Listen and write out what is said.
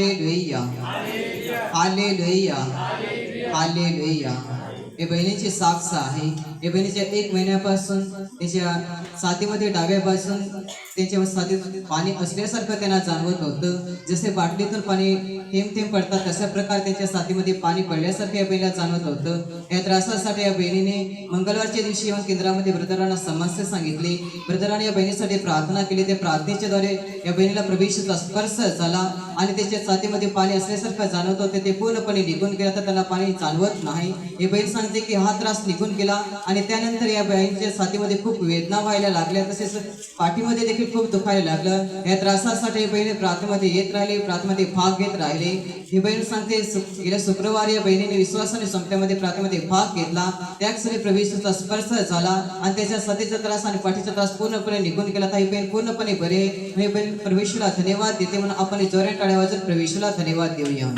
Hallelujah hallelujah hallelujah हे बहिणीची साक्ष आहे या बहिणीच्या एक महिन्यापासून त्याच्या साथीमध्ये डाव्यापासून त्यांच्या त्याच्या पाणी असल्यासारखं त्यांना जाणवत होतं. जसे बाटलीतून पाणी थेंब थेंब पडतात तशा प्रकारे त्यांच्या साथीमध्ये पाणी पडल्यासारखं या बहिणीला जाणवत होतं. या त्रासासाठी या बहिणीने मंगळवारच्या दिवशी येऊन केंद्रामध्ये ब्रदरांना समस्या सांगितली. ब्रदरांनी या बहिणीसाठी प्रार्थना केली. त्या प्रार्थनेच्या द्वारे या बहिणीला प्रवेशाचा स्पर्श झाला आणि त्याच्या छातीमध्ये पाणी असल्यासारखं जाणवत होते. ते पूर्णपणे निघून गेला तर त्याला पाणी जाणवत नाही. हे बहीण सांगते की हा त्रास निघून गेला आणि त्यानंतर या बहिणीच्या साथीमध्ये खूप वेदना व्हायला लागल्या तसेच पाठीमध्ये देखील खूप दुखायला लागलं. या त्रासासाठी बहिणी प्रार्थमध्ये येत राहिले प्रार्थमध्ये भाग घेत राहिले. ही बहीण सांगते गेल्या शुक्रवारी या बहिणीने विश्वासाने संपल्यामध्ये प्रार्थमध्ये भाग घेतला. त्या क्षणी प्रवेशाचा स्पर्श झाला आणि त्याच्या सतीचा त्रास आणि पाठीचा त्रास पूर्णपणे निघून गेला. तर ही बहीण पूर्णपणे बरे ही बहीण प्रवेशला धन्यवाद देते म्हणून आपण जोऱ्या टाळ्या वाजून प्रवेशाला धन्यवाद देऊया.